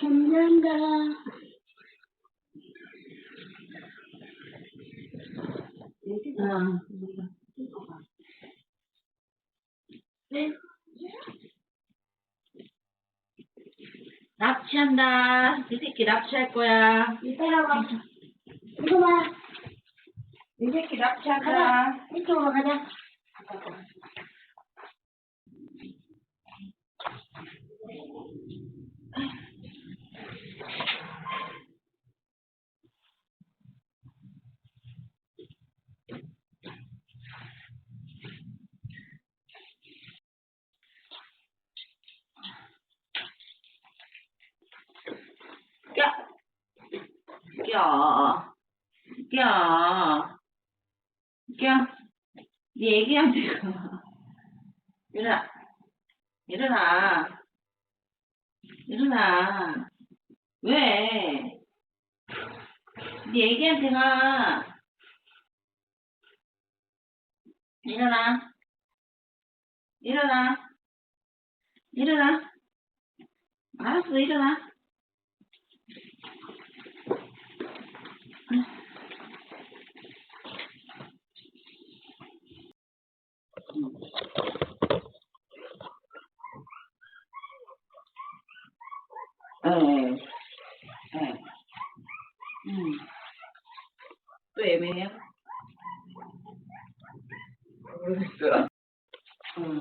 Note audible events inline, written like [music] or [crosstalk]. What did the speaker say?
현장가. 아, 네. 납치한다. 이 새끼 납치할 거야. 이따라와. 이거 봐. 이 새끼 납치할 거야. 가자. 이쪽으로 가자. 야! 야! 야! 야! 네 얘기하면 되고. [laughs] 일어나. 일어나. 일어나. 왜? 네 얘기한테 가. 일어나. 일어나. 일어나. 알았어, 일어나. เออเอออืมตัวเองไหมเนี่ยเสืออืม